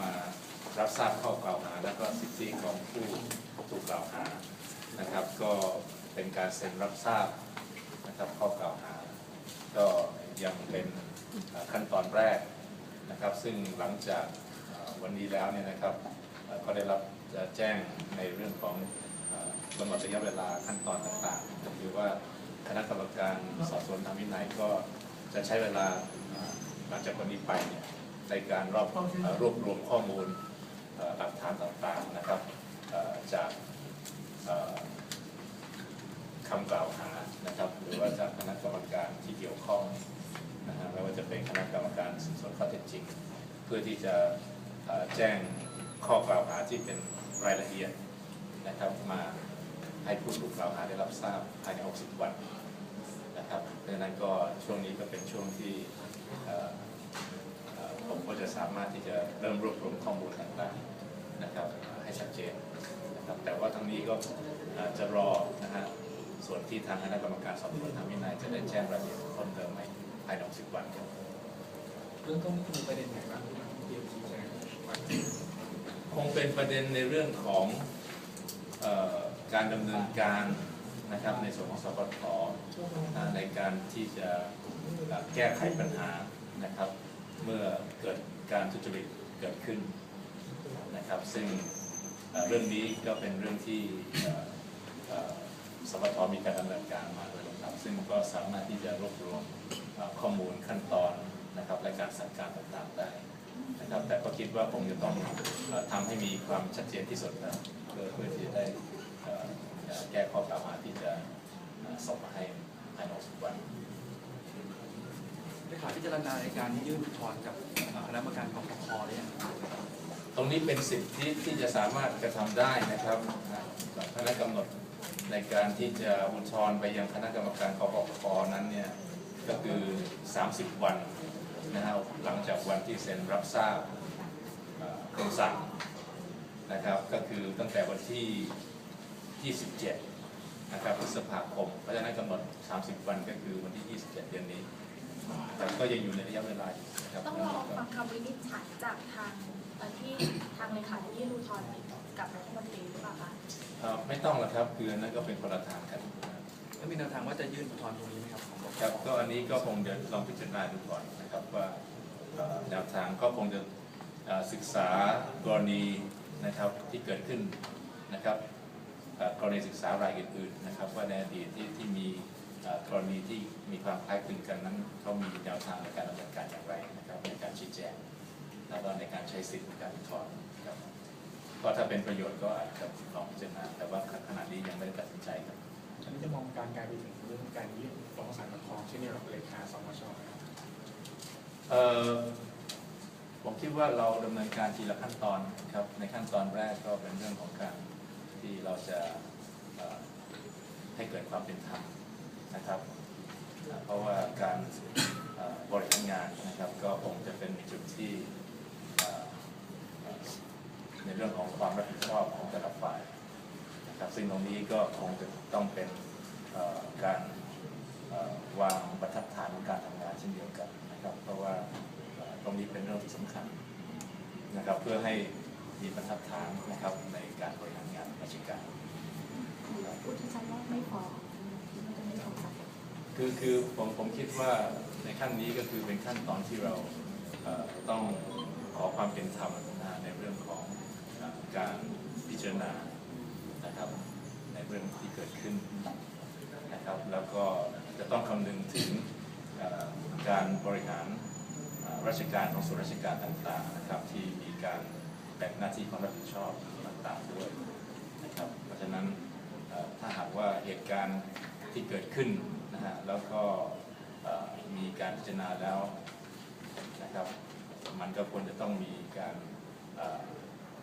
มารับทราบข้อกล่าวหา และก็สิทธิของผู้ถูกกล่าวหานะครับ ก็เป็นการเซ็นรับทราบนะครับข้อกล่าวหา ก็ยังเป็นขั้นตอนแรกนะครับ ซึ่งหลังจากวันนี้แล้วเนี่ยนะครับเอ่อก็ได้รับแจ้งในเรื่องของกำหนดระยะเวลาขั้นตอนต่างๆก็คือว่าคณะกรรมการสอบสวนทางวินัยก็จะใช้เวลาหลังจากวันนี้ไปเนี่ย ในการรอบรวบรวมข้อมูลหลักฐานต่างๆนะครับจากคำกล่าวหานะครับ หรือว่าจากคณะกรรมการที่เกี่ยวข้องนะฮะไม่ว่าจะเป็นคณะกรรมการสืบสวนข้อเท็จจริง เพื่อที่จะแจ้งข้อกล่าวหาที่เป็นรายละเอียดนะครับมาให้ผู้ถูกกล่าวหาได้รับทราบภายใน 60 วันนะครับดังนั้นก็ช่วงนี้ก็เป็นช่วงที่ ก็จะสามารถที่จะเริ่มรวบรวมข้อมูลต่างๆนะครับให้ชัดเจนนะครับแต่ว่าทั้งนี้ก็เอ่อจะรอนะฮะส่วนที่ทางคณะกรรมการสอบสวนทางวินัยจะได้แจ้งรายละเอียดเพิ่มเติมไหมภายใน60วันครับเรื่องต้นมีประเด็นไหนบ้างที่มันเกี่ยวชี้แจงว่าคงเป็นประเด็นในเรื่องของเออการดำเนินการนะครับในส่วนของสปทอ่าในการที่จะเอ่อแก้ไขปัญหานะครับ เมื่อเกิดการทุจริตเกิดขึ้นนะครับ ซึ่งเรื่องนี้ก็เป็นเรื่องที่สปทมีการดำเนินการมาโดยลำดับซึ่งก็สามารถที่จะรวบรวมข้อมูลขั้นตอนนะครับและการสั่งการต่างๆได้นะครับ แต่ก็คิดว่าคงจะต้องเอ่อทำให้มีความชัดเจนที่สุดนะเพื่อเพื่อที่จะได้แก้ข้อกล่าวหาที่จะส่งมาให้ภายใน60วัน ได้ขาพิจารณาในการยื่นอุทธรณ์กับคณะกรรมการกปปหรือยังตรงนี้เป็นสิทธิที่จะสามารถกระทำได้นะครับคณะกำหนดในการที่จะอุทธรณ์ไปยังคณะกรรมการกปปนั้นเนี่ยก็คือ 30 วันนะครับหลังจากวันที่เซ็นรับทราบคำสั่งนะครับก็คือตั้งแต่วันที่ 27 นะครับพฤษภาคม เพราะฉะนั้นกำหนด 30 วันก็คือวันที่ 27 เดือนนี้ แต่ก็ยังอยู่ในระยะเวลาอยู่นะครับต้องรอฟังคำวินิจฉัยจากทางเอ่อที่ทางเลขาธิการอุทธรณ์กับรัฐมนตรีหรือเปล่าคะเอ่อไม่ต้องหรอกครับคืออันนั้นก็เป็นคนละทางกันแล้วมีแนวทางว่าจะยื่นอุทธรณ์ตรงนี้ไหมครับของปปครับก็อันนี้ก็คงจะลองพิจารณาดูก่อนนะครับว่าเอ่อแนวทางก็คงจะเอ่อศึกษากรณีนะครับที่เกิดขึ้นนะครับเอ่อกรณีศึกษารายอื่นๆนะครับว่าในอดีตที่ที่มีเอ่อ กรณีที่มีความคล้ายคลึงกันนั้นเขามีแนวทางในการดำเนินการอย่างไรนะครับในการชี้แจงแล้วก็ในการใช้สิทธิในการอุทธรณ์ครับก็ถ้าเป็นประโยชน์ก็อาจจะลองพิจารณาแต่ว่าขณะนี้ยังไม่ได้ตัดสินใจครับอันนี้จะมองการกลายไปถึงเรื่องการยื่นฟ้องศาลปกครองเช่นเดียวกับเลขาสมชนะครับเอ่อผมคิดว่าเราดำเนินการทีละขั้นตอนครับในขั้นตอนแรกก็เป็นเรื่องของการที่เราจะเอ่อให้เกิดความเป็นธรรม นะครับ เพราะว่าการบริหารงานนะครับ ก็คงจะเป็นจุดที่ในเรื่องของความรับผิดชอบของแต่ละฝ่ายนะครับ ซึ่งตรงนี้ก็คงจะต้องเป็นการวางบรรทัดฐานของการทำงานเช่นเดียวกันนะครับ เพราะว่าตรงนี้เป็นเรื่องที่สำคัญนะครับ เพื่อให้มีบรรทัดฐานนะครับในการบริหารงานราชการอุทธรณ์ว่าไม่ฟ้อ คือคือผมผมคิดว่าในขั้นนี้ก็คือเป็นขั้นตอนที่เราต้องขอความเป็นธรรมในเรื่องของอการพิจารณานะครับในเรื่องที่เกิดขึ้นนะครับ แล้วก็จะต้องคำนึงถึงการบริหารราชการของส่วนราชการต่างๆนะครับ ที่มีการแบ่งหน้าที่ความรับผิดชอบต่างๆด้วยนะครับ เพราะฉะนั้นถ้าหากว่าเหตุการณ์ ที่เกิดขึ้นนะฮะแล้วก็มีการพิจารณาแล้วนะครับมันก็ควรจะต้องมีการ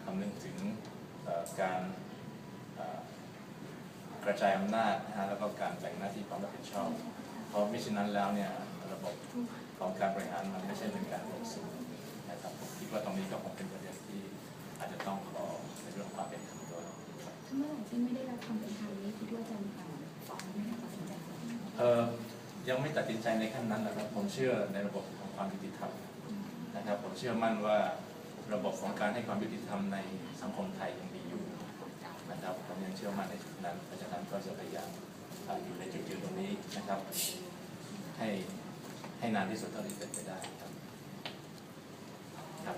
คำนึงถึงการกระจายอำนาจนะฮะแล้วก็การแบ่งหน้าที่ความรับผิดชอบ เพราะมิฉะนั้นแล้วเนี่ยระบบของการบริหารมันไม่ใช่เป็นการลงสู่นะครับผมคิดว่าตรงนี้ก็คงเป็นประเด็นที่อาจจะต้องขอในเรื่องความเป็นธรรมด้วยถ้าเมื่อไหร่ที่ไม่ได้รับความเป็นธรรมนี้คิดว่าจะมีการฟ้องไหมคะ ยังไม่ตัดสินใจในขั้นนั้นนะครับ ผมเชื่อในระบบของความยุติธรรมนะครับ ผมเชื่อมั่นว่าระบบของการให้ความยุติธรรมในสังคมไทยยังมีอยู่นะครับผมยังเชื่อมั่นในจุดนั้นเพราะฉะนั้นก็จะพยายามอยู่ในจุดยืนตรงนี้นะครับ ให้ให้นานที่สุดเท่าที่เป็นไปได้ครับครับ